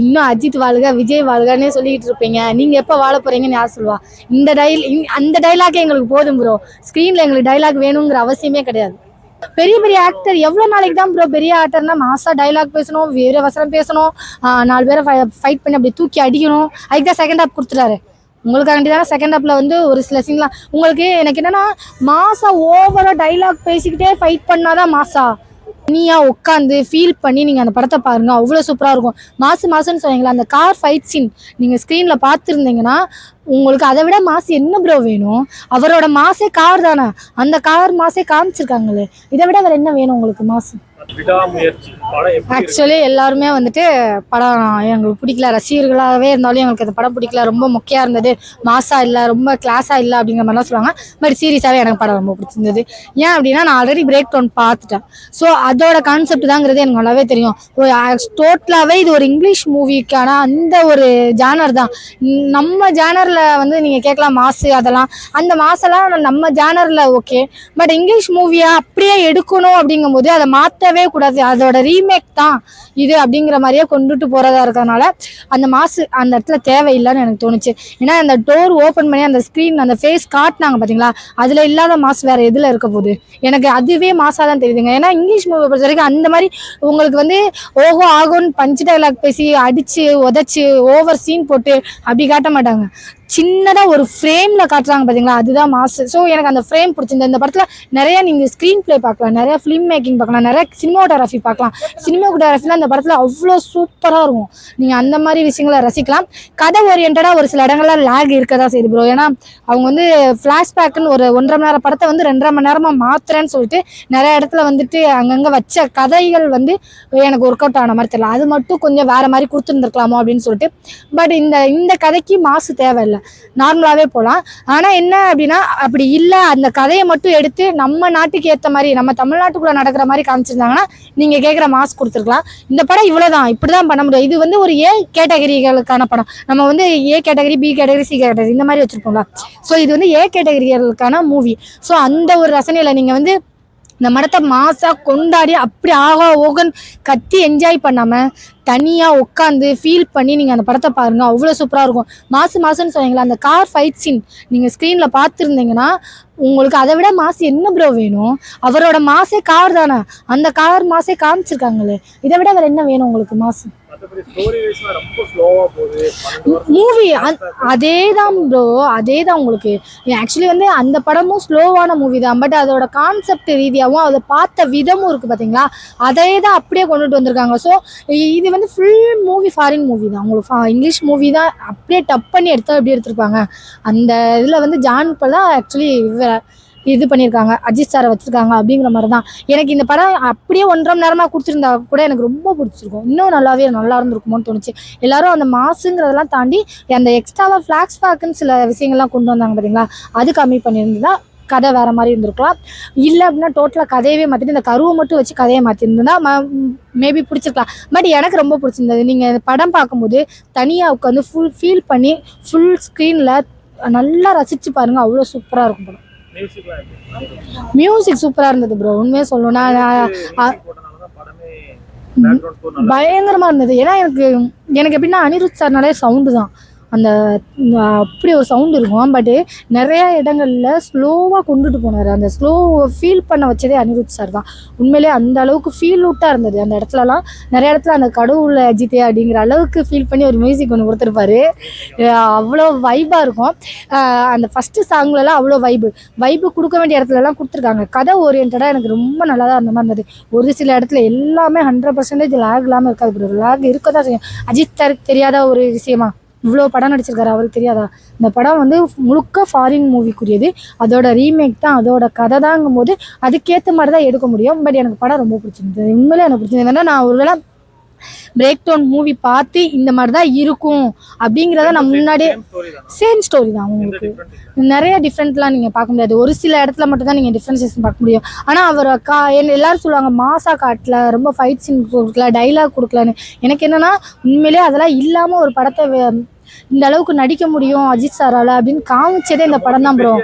இன்னும் அஜித் வாழ்க விஜய் வாழ்கன்னே சொல்லிட்டு இருப்பீங்க. நீங்க எப்ப வாழ போறீங்கன்னு யார் சொல்லுவா? இந்த டைல் அந்த டைலாக் எங்களுக்கு போதும் ப்ரோ ஸ்க்ரீனில் எங்களுக்கு டைலாக் வேணுங்கிற அவசியமே கிடையாது. பெரிய பெரிய ஆக்டர் எவ்வளவு நாளைக்கு தான் ப்ரோ பெரிய ஆக்டர்னா மாசா டைலாக் பேசணும் வீர வசனம் பேசணும். நாலு பேரை ஃபைட் பண்ணி அப்படி தூக்கி அடிக்கணும். அதுக்கு தான் செகண்ட் ஹாப் கொடுத்துட்டாரு. உங்களுக்காண்டி தானே செகண்ட் ஹாப்ல வந்து ஒரு சில சீன்லாம் உங்களுக்கு எனக்கு என்னன்னா மாசா ஓவரா டைலாக் பேசிக்கிட்டே ஃபைட் பண்ணாதான் மாசா. நீயா உட்காந்து ஃபீல் பண்ணி நீங்கள் அந்த படத்தை பாருங்க. அவ்வளோ சூப்பராக இருக்கும். மாசு மாசுன்னு சொன்னீங்களா அந்த கார் ஃபைட் சீன் நீங்கள் ஸ்க்ரீனில் பார்த்துருந்தீங்கன்னா உங்களுக்கு அதை விட மாசு என்ன ப்ரோ வேணும்? அவரோட மாசே கார் தானே? அந்த கார் மாசே காமிச்சிருக்காங்களே. இதை விட வேற என்ன வேணும் உங்களுக்கு மாசு? ஆக்சுவலி எல்லாருமே வந்துட்டு படம் எங்களுக்கு பிடிக்கல. ரசிகர்களாகவே இருந்தாலும் எங்களுக்கு அந்த படம் பிடிக்கல. ரொம்ப முக்கியம் இருந்தது. மாசா இல்லை ரொம்ப கிளாஸாக இல்லை அப்படிங்கிற மாதிரிலாம் சொல்லுவாங்க. பட் சீரியஸாகவே எனக்கு படம் ரொம்ப பிடிச்சிருந்தது. ஏன் அப்படின்னா நான் ஆல்ரெடி பிரேக் டவுன் பார்த்துட்டேன். ஸோ அதோட கான்செப்ட் தாங்கிறது எனக்கு நல்லாவே தெரியும். ஒரு டோட்டலாகவே இது ஒரு இங்கிலீஷ் மூவிக்கான அந்த ஒரு ஜானர் தான். நம்ம ஜானரில் வந்து நீங்கள் கேட்கலாம் மாசு அதெல்லாம். அந்த மாசெல்லாம் நம்ம ஜானரில் ஓகே பட் இங்கிலீஷ் மூவியாக அப்படியே எடுக்கணும் அப்படிங்கும்போது அதை மாற்ற மாற்றவே கூடாது. அதோட ரீமேக் தான் இது அப்படிங்கிற மாதிரியே கொண்டுட்டு போகிறதா இருக்கிறதுனால அந்த மாசு அந்த இடத்துல தேவையில்லைன்னு எனக்கு தோணுச்சு. ஏன்னா அந்த டோர் ஓப்பன் பண்ணி அந்த ஸ்க்ரீன் அந்த ஃபேஸ் காட்டினாங்க பார்த்தீங்களா அதில் இல்லாத மாசு வேறு எதில் இருக்க போகுது? எனக்கு அதுவே மாசாக தான் தெரியுதுங்க. ஏன்னா இங்கிலீஷ் மூவி பொறுத்த வரைக்கும் அந்த மாதிரி உங்களுக்கு வந்து ஓஹோ ஆகோன்னு பஞ்சு டைலாக் பேசி அடிச்சு உதச்சு ஓவர் சீன் போட்டு அப்படி காட்ட மாட்டாங்க. சின்னதாக ஒரு ஃப்ரேமில் காட்டுறாங்க பார்த்தீங்களா அதுதான் மாசு ஸோ எனக்கு அந்த ஃப்ரேம் பிடிச்சிருந்த இந்த படத்தில் நிறைய நீங்கள் ஸ்க்ரீன் ப்ளே பார்க்கலாம். நிறைய ஃபிலிம் மேக்கிங் பார்க்கலாம். நிறைய சினிமாட்டோகிராஃபி பார்க்கலாம். சினிமாட்டோகிராஃபிலாம் அந்த படத்தில் அவ்வளோ சூப்பராக இருக்கும். நீங்கள் அந்த மாதிரி விஷயங்களை ரசிக்கலாம். கதை ஓரியன்டாக ஒரு சில இடங்கள்ல லேக் இருக்க தான் செய்யுது ப்ரோ ஏன்னா அவங்க வந்து ஃப்ளாஷ்பேக்குன்னு ஒரு ஒன்றரை மணி நேரம் படத்தை வந்து ரெண்டரை மணி நேரமாக மாத்துறேன்னு சொல்லிட்டு நிறைய இடத்துல வந்துட்டு அங்கங்கே வச்ச கதைகள் வந்து எனக்கு ஒர்க் அவுட் ஆன மாதிரி தெரியல. அது மட்டும் கொஞ்சம் வேற மாதிரி கொடுத்துருந்துருக்கலாமோ அப்படின்னு சொல்லிட்டு. பட் இந்த இந்த கதைக்கு மாசு தேவையில்லை. நார்மலாகவே போகலாம் ஆனால் என்ன அப்படின்னா அப்படி இல்லை அந்த கதையை மட்டும் எடுத்து நம்ம நாட்டுக்கு ஏற்ற மாதிரி நம்ம தமிழ்நாட்டுக்குள்ளே நடக்கிற மாதிரி காமிச்சிருந்தாங்கன்னா நீங்கள் கேட்குற மாஸ்க் கொடுத்துருக்கலாம். இந்த படம் இவ்வளோதான் இப்படி தான் பண்ண முடியும். இது வந்து ஒரு ஏ கேட்டகரிகளுக்கான படம். நம்ம வந்து A category B category C category இந்த மாதிரி வச்சுருப்போம்ல. ஸோ இது வந்து ஏ கேட்டகரிகளுக்கான மூவி ஸோ அந்த ஒரு ரசனையில் நீங்கள் வந்து இந்த மடத்தை மாசா கொண்டாடி அப்படி ஆகா ஓகன் கத்தி என்ஜாய் பண்ணாம தனியா உட்காந்து ஃபீல் பண்ணி நீங்க அந்த படத்தை பாருங்க. அவ்வளோ சூப்பரா இருக்கும். மாசு மாசுன்னு சொன்னீங்களா அந்த கார் ஃபைட் சீன் நீங்க ஸ்க்ரீனில் பார்த்துருந்தீங்கன்னா உங்களுக்கு அதை விட மாசு என்ன ப்ரோ வேணும்? அவரோட மாசே கார் தானே? அந்த கார் மாசே காமிச்சிருக்காங்களே. இதை விட வேற என்ன வேணும் உங்களுக்கு மாசு? மூவி அதே தான் ப்ரோ அதே தான் உங்களுக்கு. ஆக்சுவலி வந்து அந்த படமும் ஸ்லோவான மூவி தான். பட் அதோட கான்செப்ட் ரீதியாகவும் அதை பார்த்த விதமும் இருக்குது பார்த்தீங்களா அதே தான் அப்படியே கொண்டுட்டு வந்திருக்காங்க. ஸோ இது வந்து ஃபுல் மூவி ஃபாரின் மூவி தான். உங்களுக்கு இங்கிலீஷ் மூவி தான் அப்படியே டப் பண்ணி எடுத்தா எப்படி எடுத்திருப்பாங்க? அந்த இதில் வந்து ஜான் பல்லாம் ஆக்சுவலி இது பண்ணியிருக்காங்க அஜித் சாரை வச்சிருக்காங்க அப்படிங்கிற மாதிரி தான் எனக்கு இந்த படம் அப்படியே ஒன்றரை மணி நேரமாக கொடுத்துருந்தா கூட எனக்கு ரொம்ப பிடிச்சிருக்கும். இன்னும் நல்லாவே நல்லா இருந்திருக்குமோன்னு தோணுச்சு. எல்லாரும் அந்த மாசுங்கிறதெல்லாம் தாண்டி அந்த எக்ஸ்ட்ராவாக ஃப்ளாக்ஸ் பேக்குன்னு சில விஷயங்கள்லாம் கொண்டு வந்தாங்க பார்த்தீங்களா அது கம்மி பண்ணியிருந்ததா கதை வேற மாதிரி இருந்திருக்கலாம். இல்லை அப்படின்னா டோட்டலாக கதையவே மாற்றிட்டு இந்த கருவை மட்டும் வச்சு கதையை மாற்றிருந்தா மேபி பிடிச்சிருக்கலாம். பட் எனக்கு ரொம்ப பிடிச்சிருந்தது. நீங்கள் படம் பார்க்கும்போது தனியாக உட்காந்து ஃபுல் ஃபீல் பண்ணி ஃபுல் ஸ்க்ரீனில் நல்லா ரசித்து பாருங்கள் அவ்வளோ சூப்பராக இருக்கும் படம். மியூசிக் சூப்பராக இருந்தது ப்ரோ உண்மையாக சொல்லணும்னா பயங்கரமாக இருந்தது. ஏன்னா எனக்கு எனக்கு எப்படின்னா அனிருத் சார்னாலே சவுண்டு தான். அந்த அப்படி ஒரு சவுண்டு இருக்கும். பட்டு நிறையா இடங்களில் ஸ்லோவாக கொண்டுட்டு போனார். அந்த ஸ்லோவை ஃபீல் பண்ண வச்சதே அனிருத் சார் தான். உண்மையிலே அந்த அளவுக்கு ஃபீல் அவுட்டாக இருந்தது. அந்த இடத்துலலாம் நிறைய இடத்துல அந்த கடவுள் அஜித்தே அப்படிங்கிற அளவுக்கு ஃபீல் பண்ணி ஒரு மியூசிக் ஒன்று கொடுத்துருப்பாரு. அவ்வளோ வைபாக இருக்கும். அந்த ஃபஸ்ட்டு சாங்லலாம் அவ்வளோ வைபு வைபு கொடுக்க வேண்டிய இடத்துலலாம் கொடுத்துருக்காங்க. கதை ஓரியன்டாக எனக்கு ரொம்ப நல்லா தான் அந்த மாதிரி இருந்தது. ஒரு சில இடத்துல எல்லாமே ஹண்ட்ரட் பர்சன்டேஜ் லேக் இல்லாமல் இருக்காது. ப்ரோ லேக் இருக்க தான் செய்யும். அஜித் சாருக்கு தெரியாத ஒரு விஷயமா? இவ்வளோ படம் நடிச்சிருக்காரு அவருக்கு தெரியாதா? இந்த படம் வந்து முழுக்க ஃபாரின் மூவிக்குரியது அதோட ரீமேக் தான் அதோட கதை தாங்கும் போது அதுக்கேற்ற மாதிரி தான் எடுக்க முடியும். பட் எனக்கு படம் ரொம்ப பிடிச்சிருந்தது. உண்மையிலே எனக்கு பிடிச்சிருந்தது. ஏன்னா நான் ஒருவேளை பிரேக் டவுன் மூவி பார்த்து இந்த மாதிரி தான் இருக்கும் அப்படிங்கிறத நான் முன்னாடியே சேம் ஸ்டோரி தான் உங்களுக்கு. நிறைய டிஃப்ரெண்ட்லாம் நீங்கள் பார்க்க முடியாது. ஒரு சில இடத்துல மட்டும் தான் நீங்கள் டிஃப்ரென்சேஷன் பார்க்க முடியும். ஆனால் அவர் கா என்ன எல்லாரும் சொல்லுவாங்க மாசா காட்டல ரொம்ப ஃபைட் சீன் கொடுக்கல டைலாக் கொடுக்கலன்னு. எனக்கு என்னன்னா உண்மையிலேயே அதெல்லாம் இல்லாமல் ஒரு படத்தை இந்த அளவுக்கு நடிக்க முடியும் அஜித் சாரால அப்படின்னு காமிச்சதே இந்த படம் தான் ப்ரோ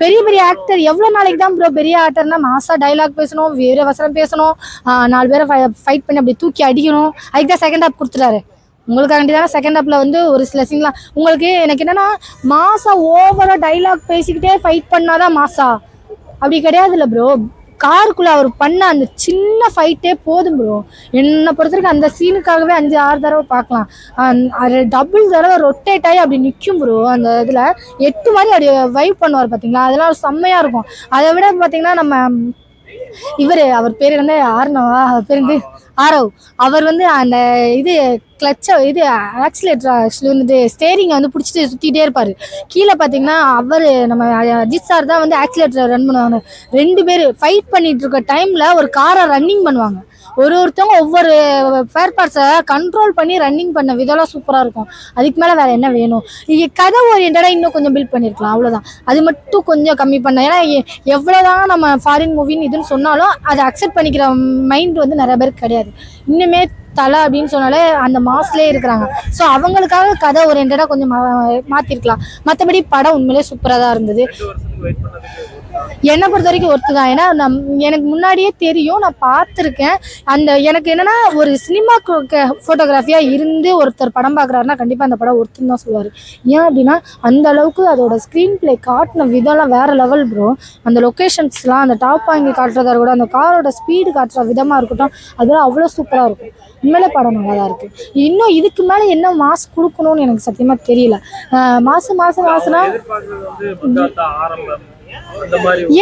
பெரிய பெரிய ஆக்டர் எவ்வளோ நாளைக்கு தான் ப்ரோ பெரிய ஆக்டர்னா மாசா டைலாக் பேசணும் வேறு வசனம் பேசணும். நாலு பேரை ஃபைட் பண்ணி அப்படி தூக்கி அடிக்கணும். அதுக்கு தான் செகண்ட் ஹாப் கொடுத்துட்டாரு. உங்களுக்காண்டி தானே செகண்ட் ஹாப்பில் வந்து ஒரு சில சீன்லாம் உங்களுக்கு எனக்கு என்னன்னா மாசா ஓவராக டைலாக் பேசிக்கிட்டே ஃபைட் பண்ணாதான் மாசா. அப்படி கிடையாதுல்ல ப்ரோ காருக்குள்ள அவர் பண்ண அந்த சின்ன ஃபைட்டே போதும் ப்ரோ என்னை பொறுத்த வரைக்கும் அந்த சீனுக்காகவே அஞ்சு ஆறு தடவை பார்க்கலாம். அது டபுள் தடவை ரொட்டேட் ஆகி அப்படி நிற்கும் ப்ரோ அந்த இதில் எட்டு மாதிரி அப்படி வைப் பண்ணுவார் பார்த்தீங்களா அதெல்லாம் செம்மையாக இருக்கும். அதை விட பார்த்தீங்கன்னா நம்ம இவர் அவர் பேர் என்ன ஆர்னவா அவர் பேருந்து ஆரவ் அவர் வந்து அந்த இது கிளச்சை இது ஆக்சிலேட்டர் ஆக்சுவலி வந்துட்டு ஸ்டேரிங்கை வந்து பிடிச்சிட்டு சுற்றிட்டே இருப்பார். கீழே பார்த்தீங்கன்னா அவர் நம்ம அஜித் சார் தான் வந்து ஆக்சிலேட்டரை ரன் பண்ணுவாங்க. ரெண்டு பேர் ஃபைட் பண்ணிட்டு இருக்க டைமில் ஒரு காரை ரன்னிங் பண்ணுவாங்க. ஒரு ஒருத்தவங்க ஒவ்வொரு ஃபேர் பார்ட்ஸை கண்ட்ரோல் பண்ணி ரன்னிங் பண்ண விதம்லாம் சூப்பராக இருக்கும். அதுக்கு மேலே வேறு என்ன வேணும்? கதை ஓரியன்டாக இன்னும் கொஞ்சம் பில்ட் பண்ணியிருக்கலாம் அவ்வளோதான் அது மட்டும் கொஞ்சம் கம்மி பண்ண. ஏன்னா எவ்வளோதான் நம்ம ஃபாரின் மூவின்னு இதுன்னு சொன்னாலும் அதை அக்செப்ட் பண்ணிக்கிற மைண்ட் வந்து நிறைய பேருக்கு கிடையாது. இன்னுமே தலை அப்படின்னு சொன்னாலே அந்த மாஸ்லேயே இருக்கிறாங்க. ஸோ அவங்களுக்காக கதை ஓரியன்டாக கொஞ்சம் மா- மாத்திருக்கலாம். மற்றபடி படம் உண்மையிலே சூப்பராக தான் இருந்தது. என்னை பொறுத்த வரைக்கும் ஒர்த்து தான் ஏன்னா நம் எனக்கு முன்னாடியே தெரியும் நான் பார்த்துருக்கேன். அந்த எனக்கு என்னன்னா ஒரு சினிமா ஃபோட்டோகிராஃபியாக இருந்து ஒருத்தர் படம் பார்க்குறாருன்னா கண்டிப்பாக அந்த படம் ஒருத்தர் தான் சொல்லுவார். ஏன் அப்படின்னா அந்த அளவுக்கு அதோட ஸ்க்ரீன் பிளே காட்டின விதம்லாம் வேற லெவல் ப்ரோ அந்த லொக்கேஷன்ஸ்லாம் அந்த டாப் ஆங்கிள் காட்டுறதா இருக்கட்டும் அந்த காரோட ஸ்பீடு காட்டுற விதமாக இருக்கட்டும் அதெல்லாம் அவ்வளோ சூப்பராக இருக்கும். உண்மையிலே படம் நல்லா தான் இருக்குது இன்னும் இதுக்கு மேலே என்ன மாஸ் கொடுக்கணும்னு எனக்கு சத்தியமாக தெரியல. மாதம் மாதம் மாதம்னா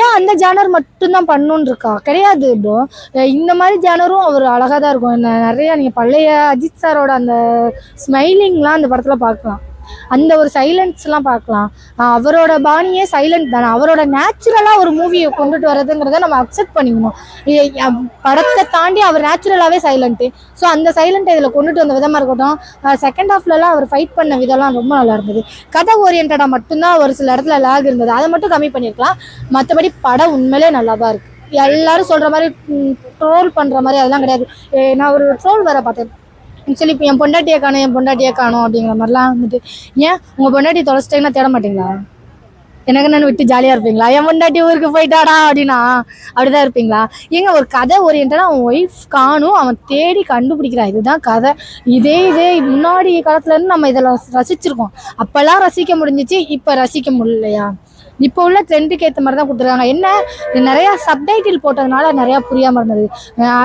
ஏன் அந்த ஜானர் மட்டும்தான் பண்ணணும்னு இருக்கா? கிடையாது இப்போ இந்த மாதிரி ஜானரும் அவர் அழகாக தான் இருக்கும். நிறையா நிறைய நீங்கள் பழைய அஜித் சாரோட அந்த ஸ்மைலிங்லாம் அந்த படத்தில் பார்க்கலாம். அந்த ஒரு சைலன்ஸ்லாம் பார்க்கலாம். அவரோட பாணியே சைலண்ட் தானே. அவரோட நேச்சுரலாக ஒரு மூவியை கொண்டுட்டு வரதுங்கிறத நம்ம அக்செப்ட் பண்ணிக்கணும். படத்தை தாண்டி அவர் நேச்சுரலாகவே சைலண்ட்டு ஸோ அந்த சைலண்ட்டை இதில் கொண்டுட்டு வந்த விதமாக இருக்கட்டும் செகண்ட் ஹாஃப்லலாம் அவர் ஃபைட் பண்ண விதம்லாம் ரொம்ப நல்லா இருந்தது. கதை ஓரியன்டாக மட்டும்தான் ஒரு சில இடத்துல லேக் இருந்தது. அதை மட்டும் கம்மி பண்ணியிருக்கலாம் மற்றபடி படம் உண்மையிலே நல்லா தான் இருக்குது எல்லாரும் சொல்கிற மாதிரி ட்ரோல் பண்ணுற மாதிரி அதெல்லாம் கிடையாது. ஏ, நான் ஒரு ட்ரோல் வேற பார்த்தேன். ஆக்சுவலி இப்போ என் பொண்டாட்டியை காணும் என் பொண்டாட்டியை காணும் அப்படிங்கிற மாதிரிலாம் வந்துட்டு ஏன் உங்கள் பொண்டாட்டி தொலைச்சிட்டீங்கன்னா தேட மாட்டீங்களா? எனக்கு நான் விட்டு ஜாலியாக இருப்பீங்களா? என் பொண்டாட்டி ஊருக்கு போயிட்டாடா அப்படின்னா அப்படிதான் இருப்பீங்களா? ஏங்க ஒரு கதை ஓரியன்டாக அவன் ஒய்ஃப் காணும் அவன் தேடி கண்டுபிடிக்கிறான் இதுதான் கதை. இதே இதே முன்னாடி காலத்துலேருந்து நம்ம இதில் ரசிச்சிருக்கோம். அப்போல்லாம் ரசிக்க முடிஞ்சிச்சு இப்போ ரசிக்க முடியலையா? இப்போ உள்ள ட்ரெண்டுக்கு ஏற்ற மாதிரி தான் கொடுத்துருக்காங்க. என்ன? நிறையா சப்டைட்டில் போட்டதுனால நிறையா புரியாமல் இருந்தது.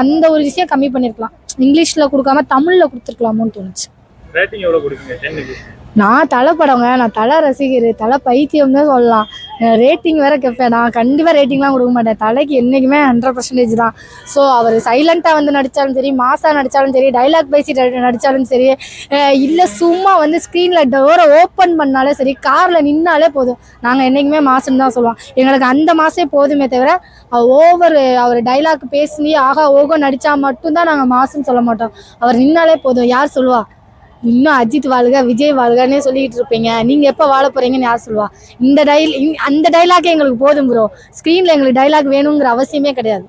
அந்த ஒரு விஷயம் கம்மி பண்ணியிருக்கலாம் இங்கிலீஷில் கொடுக்காம தமிழில் கொடுத்துருக்கலாமோன்னு தோணுச்சு. ரேட்டிங் எவ்வளோ கொடுப்பீங்க டென்னுக்கு நான் தலை படங்க நான் தலை ரசிகர் தலை பைத்தியம்னு சொல்லலாம். ரேட்டிங் வேற கேட்பேன் நான் கண்டிப்பாக ரேட்டிங்லாம் கொடுக்க மாட்டேன். தலைக்கு என்றைக்குமே ஹண்ட்ரட் பர்சன்டேஜ் தான். ஸோ அவர் சைலண்ட்டாக வந்து நடித்தாலும் சரி மாசாக நடித்தாலும் சரி டைலாக் பேசி நடித்தாலும் சரி இல்லை சும்மா வந்து ஸ்க்ரீனில் டோரை ஓப்பன் பண்ணாலே சரி காரில் நின்னாலே போதும். நாங்கள் என்றைக்குமே மாசுன்னு தான் சொல்லுவோம். எங்களுக்கு அந்த மாசே போதுமே தவிர ஓவர் அவர் டைலாக் பேசி ஆகா ஓகோ நடித்தா மட்டும்தான் நாங்கள் மாசுன்னு சொல்ல மாட்டோம். அவர் நின்னாலே போதும். யார் சொல்லுவா? இன்னும் அஜித் வாழ்க விஜய் வாழ்கன்னே சொல்லிட்டு இருப்பீங்க. நீங்க எப்ப வாழ போறீங்கன்னு யார் சொல்லுவா? இந்த டைல் அந்த டைலாக் எங்களுக்கு போதும் ப்ரோ ஸ்க்ரீனில் எங்களுக்கு டைலாக் வேணுங்கிற அவசியமே கிடையாது.